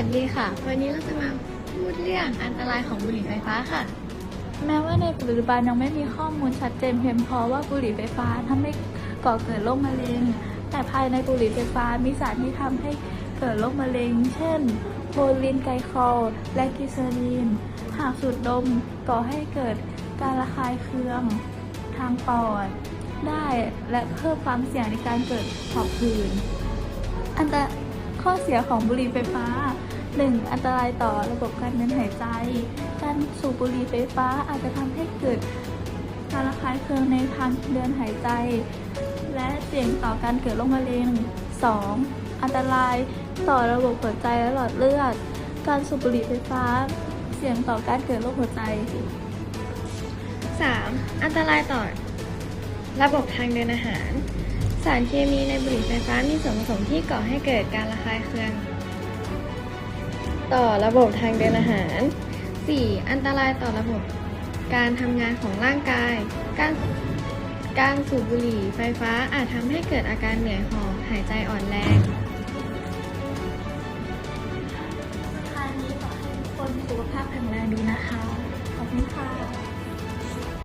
สดีค่ะ วันนี้เราจะมาพูดเรื่องอันตรายของบุหรี่ไฟฟ้าค่ะ แม้ว่าในปัจจุบันยังไม่มีข้อมูลชัดเจนเพียงพอว่าบุหรี่ไฟฟ้าทำให้ก่อเกิดโรคมะเร็ง แต่ภายในบุหรี่ไฟฟ้ามีสารที่ทำให้เกิดโรคมะเร็ง เช่น โพลีนไกลคอลและกิเซรีน หากสูดดมก่อให้เกิดการระคายเคืองทางปอดได้และเพิ่มความเสี่ยงในการเกิดหอบหืดอันตร ข้อเสียของบุหรี่ไฟฟ้า 1. อันตรายต่อระบบการเดินหายใจ การสูบบุหรี่ไฟฟ้าอาจจะทำให้เกิดการระคายเคืองในทางเดินหายใจ และเสี่ยงต่อการเกิดโรคมะเร็ง 2. อันตรายต่อระบบหัวใจและหลอดเลือด การสูบบุหรี่ไฟฟ้า เสี่ยงต่อการเกิดโรคหัวใจ 3. อันตรายต่อระบบทางเดินอาหาร สารเคมีในบุหรี่ไฟฟ้ามีส่วนผสมที่ก่อให้เกิดการระคายเคือง ต่อระบบทางเดินอาหาร 4. อันตรายต่อระบบการทำงานของร่างกาย การการสูบบุหรี่ไฟฟ้าอาจทำให้เกิดอาการเหนื่อยหอบหายใจอ่อนแรงสุดท้ายนี้ขอให้ทุกคนสุขภาพแข็งแรงดีนะคะขอบคุณค่ะ